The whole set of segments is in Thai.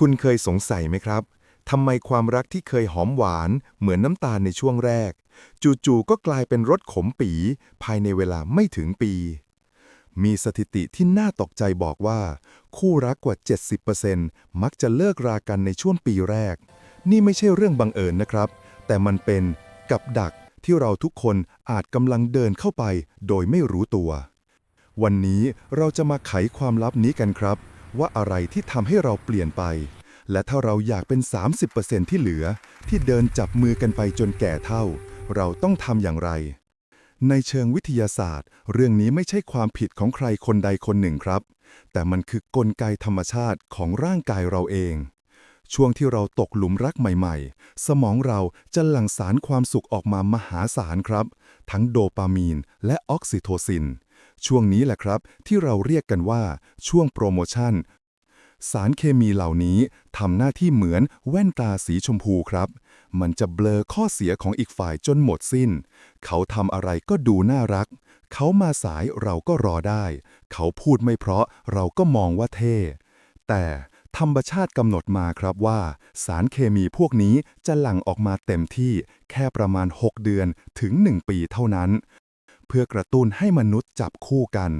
คุณเคยสงสัยไหมครับทำไมความรักที่เคยหอมหวานเหมือนน้ำตาลในช่วงแรก จู่ๆก็กลายเป็นรสขมปี ภายในเวลาไม่ถึงปี มีสถิติที่น่าตกใจบอกว่า คู่รักกว่า 70%มักจะเลิกรากันในช่วงปีแรก นี่ไม่ใช่เรื่องบังเอิญนะครับ แต่มันเป็นกับดักที่เราทุกคนอาจกำลังเดินเข้าไป โดยไม่รู้ตัว วันนี้เราจะมาไขความลับนี้กันครับ ว่าอะไรที่ทำให้เราเปลี่ยนไป และถ้าเราอยากเป็น 30%ที่เหลือ ที่เดินจับมือกันไปจนแก่เท่า เราต้องทำอย่างไร ในเชิงวิทยาศาสตร์ เรื่องนี้ไม่ใช่ความผิดของใครคนใดคนหนึ่งครับ แต่มันคือกลไกธรรมชาติของร่างกายเราเองช่วงที่เราตกหลุมรักใหม่ๆ สมองเราจะหลั่งสารความสุขออกมามหาศาลครับ ทั้งโดปามีนและออกซิโทซิน ช่วงนี้แหละครับ ที่เราเรียกกันว่า ช่วงโปรโมชั่น สารเคมีเหล่านี้ทำหน้าที่เหมือนแว่นตาสีชมพูครับ มันจะเบลอข้อเสียของอีกฝ่ายจนหมดสิ้น เขาทำอะไรก็ดูน่ารัก เขามาสายเราก็รอได้ เขาพูดไม่เพราะเราก็มองว่าเท่ แต่ธรรมชาติกำหนดมาครับว่า สารเคมีพวกนี้จะหลั่งออกมาเต็มที่แค่ประมาณ 6 เดือนถึง 1 ปีเท่านั้น เพื่อกระตุ้นให้มนุษย์จับคู่กัน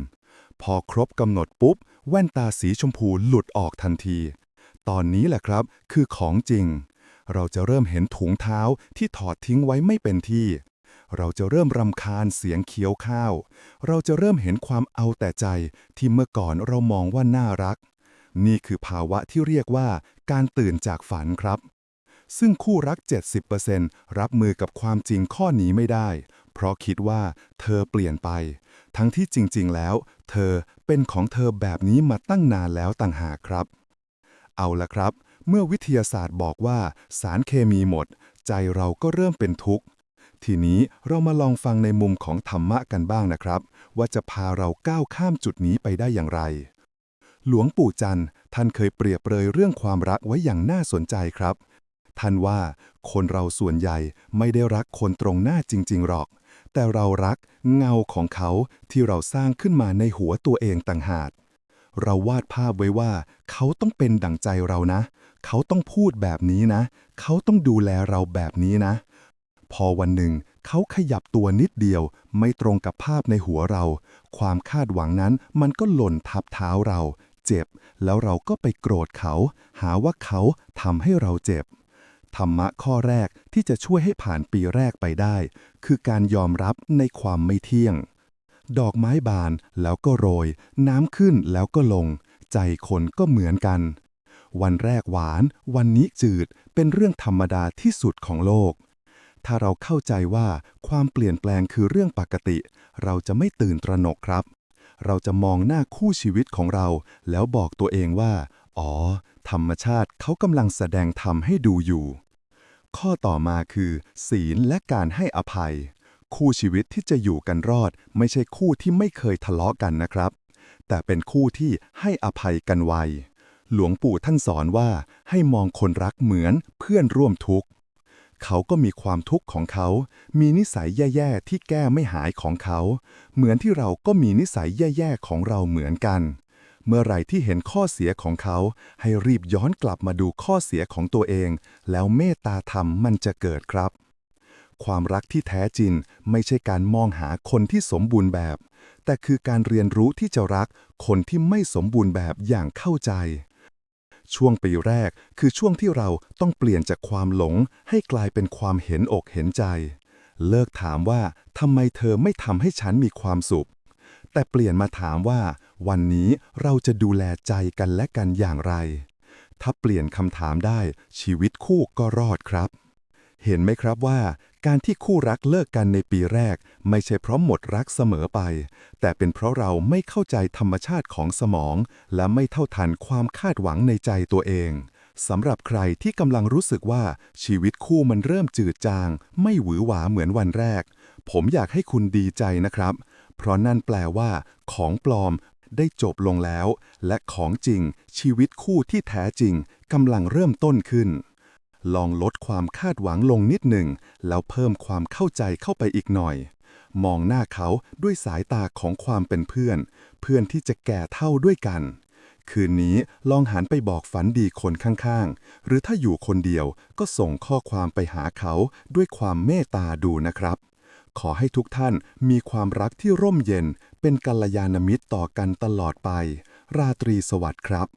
พอครบกำหนดปุ๊บ แว่นตาสีชมพูหลุดออกทันที ตอนนี้แหละครับ คือของจริง เราจะเริ่มเห็นถุงเท้าที่ถอดทิ้งไว้ไม่เป็นที่ เราจะเริ่มรำคาญเสียงเคี้ยวข้าว เราจะเริ่มเห็นความเอาแต่ใจที่เมื่อก่อนเรามองว่าน่ารัก นี่คือภาวะที่เรียกว่าการตื่นจากฝันครับซึ่งคู่รัก 70%รับมือกับความจริงข้อนี้ไม่ได้ เพราะคิดว่าเธอเปลี่ยนไป ทั้งที่จริง ๆ แล้ว เธอเป็นของเธอแบบนี้มาตั้งนานแล้วต่างหากครับ เอาละครับ เมื่อวิทยาศาสตร์บอกว่าสารเคมีหมด ใจเราก็เริ่มเป็นทุกข์ ทีนี้เรามาลองฟังในมุมของธรรมะกันบ้างนะครับ ว่าจะพาเราก้าวข้ามจุดนี้ไปได้อย่างไร หลวงปู่จันทร์ท่านเคยเปรียบเปรยเรื่องความรักไว้อย่างน่าสนใจครับท่านว่าคนเราส่วนใหญ่ไม่ได้รักคนตรงหน้าจริง ๆ หรอก แต่เรารักเงาของเขาที่เราสร้างขึ้นมาในหัวตัวเองต่างหาก เราวาดภาพไว้ว่า เขาต้องเป็นดั่งใจเรานะ เขาต้องพูดแบบนี้นะ เขาต้องดูแลเราแบบนี้นะ พอวันหนึ่ง เขาขยับตัวนิดเดียว ไม่ตรงกับภาพในหัวเรา ความคาดหวังนั้นมันก็หล่นทับเท้าเรา เจ็บ แล้วเราก็ไปโกรธเขา หาว่าเขาทำให้เราเจ็บ ธรรมะข้อแรกที่จะช่วยให้ผ่านปีแรกไปได้ คือการยอมรับในความไม่เที่ยง ดอกไม้บานแล้วก็โรย น้ำขึ้นแล้วก็ลง ใจคนก็เหมือนกัน วันแรกหวาน วันนี้จืดเป็นเรื่องธรรมดาที่สุดของโลก ถ้าเราเข้าใจว่าความเปลี่ยนแปลงคือเรื่องปกติ เราจะไม่ตื่นตระหนกครับ เราจะมองหน้าคู่ชีวิตของเรา แล้วบอกตัวเองว่า อ๋อ ธรรมชาติเขากำลังแสดงธรรมให้ดูอยู่ ข้อต่อมาคือ ศีลและการให้อภัย คู่ชีวิตที่จะอยู่กันรอด ไม่ใช่คู่ที่ไม่เคยทะเลาะกันนะครับ แต่เป็นคู่ที่ให้อภัยกันไวหลวงปู่ท่านสอนว่าให้มองคนรักเหมือนเพื่อนร่วมทุกข์ เขาก็มีความทุกข์ของเขา มีนิสัยแย่ๆที่แก้ไม่หายของเขา เหมือนที่เราก็มีนิสัยแย่ๆของเราเหมือนกัน เมื่อไหร่ที่เห็นข้อเสียของเขา ให้รีบย้อนกลับมาดูข้อเสียของตัวเอง แล้วเมตตาธรรมมันจะเกิดครับ ความรักที่แท้จริงไม่ใช่การมองหาคนที่สมบูรณ์แบบ แต่คือการเรียนรู้ที่จะรักคนที่ไม่สมบูรณ์แบบอย่างเข้าใจ ช่วงปีแรกคือช่วงที่เราต้องเปลี่ยนจากความหลง ให้กลายเป็นความเห็นอกเห็นใจ เลิกถามว่าทำไมเธอไม่ทำให้ฉันมีความสุข แต่เปลี่ยนมาถามว่า วันนี้เราจะดูแลใจกันและกันอย่างไร ถ้าเปลี่ยนคำถามได้ชีวิตคู่ก็รอดครับ เห็นไหมครับว่า การที่คู่รักเลิกกันในปีแรก ไม่ใช่เพราะหมดรักเสมอไป แต่เป็นเพราะเราไม่เข้าใจธรรมชาติของสมอง และไม่เท่าทันความคาดหวังในใจตัวเองสำหรับใครที่กำลังรู้สึกว่าชีวิตคู่มันเริ่มจืดจาง ไม่หวือหวาเหมือนวันแรก ผมอยากให้คุณดีใจนะครับ เพราะนั่นแปลว่า ของปลอม ได้จบลงแล้ว และของจริงชีวิตคู่ที่แท้จริงกำลังเริ่มต้นขึ้น ลองลดความคาดหวังลงนิดหนึ่ง แล้วเพิ่มความเข้าใจเข้าไปอีกหน่อย มองหน้าเขาด้วยสายตาของความเป็นเพื่อน เพื่อนที่จะแก่เท่าด้วยกัน คืนนี้ลองหันไปบอกฝันดีคนข้างๆ หรือถ้าอยู่คนเดียวก็ส่งข้อความไปหาเขาด้วยความเมตตาดูนะครับขอให้ทุกท่านมีความรักที่ร่มเย็น เป็นกัลยาณมิตรต่อกันตลอดไป ราตรีสวัสดิ์ครับ